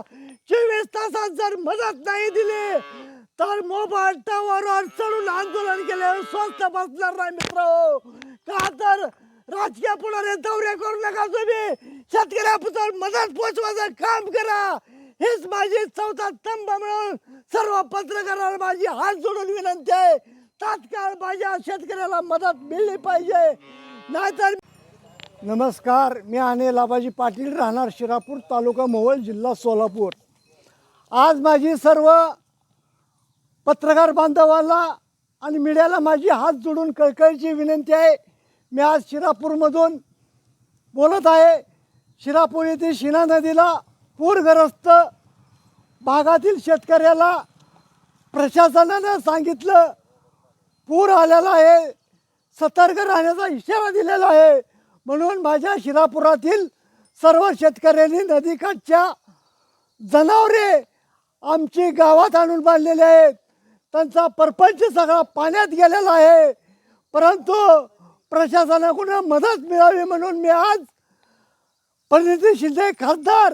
चोवीस तासात जर मदत नाही दिली तर मोबाईल टावरवर चढून आंदोलन केले स्वस्त बसणार नाही मित्र. का तर राजकीय पुढारी दौरे करू नका तुम्ही. शेतकऱ्यापुढे मदत पोचवायचं काम करा. हेच माझी चौथा स्तंभ मिळून सर्व पत्रकारांना माझी हात जोडून विनंती आहे. तात्काळ माझ्या शेतकऱ्याला मदत मिळली पाहिजे. नाहीतर नमस्कार मी अनिल आबाजी पाटील राहणार शिरापूर तालुका मोहोळ जिल्हा सोलापूर. आज माझी सर्व पत्रकार बांधवाला आणि मीडियाला माझी हात जोडून कळकळीची विनंती आहे. मी आज शिरापूरमधून बोलत आहे. शिरापूर येथे शिना नदीला पूरग्रस्त भागातील शेतकऱ्याला प्रशासनानं सांगितलं पूर आलेला आहे. सतर्क राहण्याचा इशारा दिलेला आहे. म्हणून माझ्या शिरापुरातील सर्व शेतकऱ्यांनी नदीकाठच्या जनावरे आमची गावात आणून बांधलेले आहेत. त्यांचा परपंच सगळा पाण्यात गेलेला आहे. परंतु प्रशासनाकडून मदत मिळावी म्हणून मी आज परिणिती शिंदे खासदार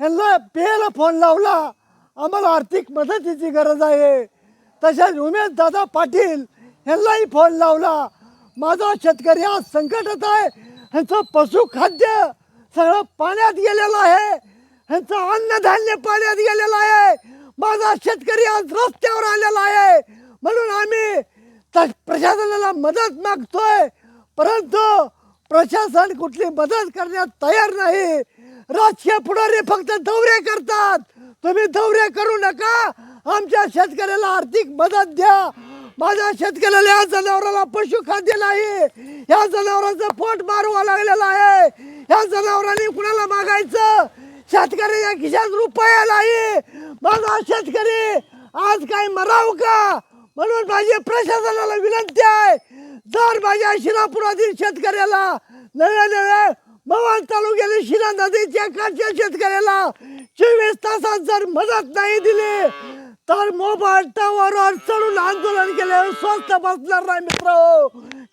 यांना पेला फोन लावला. आम्हाला आर्थिक मदतीची गरज आहे. तसेच उमेश दादा पाटील यांनाही फोन लावला. माझा शेतकरी आज संकटात आहे. ह्यांचं पशुखाद्य सगळं पाण्यात गेलेलं आहे. ह्यांचं अन्नधान्य पाण्यात गेलेलं आहे. माझा शेतकरी आज रस्त्यावर आलेला आहे. म्हणून आम्ही प्रशासनाला मदत मागतोय. परंतु प्रशासन कुठली मदत करण्यात तयार नाही. राजकीय पुढारी फक्त दौरे करतात. तुम्ही दौरे करू नका. आमच्या शेतकऱ्याला आर्थिक मदत द्या. माझ्या शेतकऱ्याला या जनावराला पशुखाद्य नाही. या जनावरांचं पोट मारवा लागलेलं आहे. या जनावरांनी कुणाला मागायचं? शेतकऱ्याच्या खिशात रुपया नाही. माझा शेतकरी आज काय मराव का? म्हणून माझी प्रशासनाला विनंती आहे. जर माझ्या शिरापुरातील शेतकऱ्याला नव्या नव्या मवाळ तालुक्यातील शिरा नदीच्या काठच्या शेतकऱ्याला चोवीस तासात जर मदत नाही दिली तर मोबाईल टावरवर चढून आंदोलन केले स्वस्त बसणार नाही मित्र.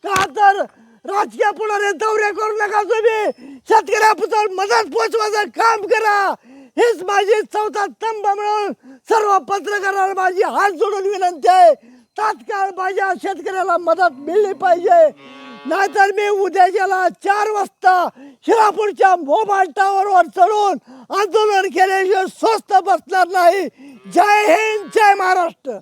का तर राजकीय पुढारी दौरे करू नका तुम्ही. शेतकऱ्याबद्दल मदत पोचवायचं काम करा. हेच माझी चौथा स्तंभ मिळून सर्व पत्रकारांना माझी हात जोडून विनंती आहे. तात्काळ माझ्या शेतकऱ्याला मदत मिळली पाहिजे. नाहीतर मी उद्याच्याला चार वाजता शिरापूरच्या मोबाईल टावरवर चढून आंदोलन केल्याशिवाय स्वस्त बसणार नाही. जय हिंद जय महाराष्ट्र.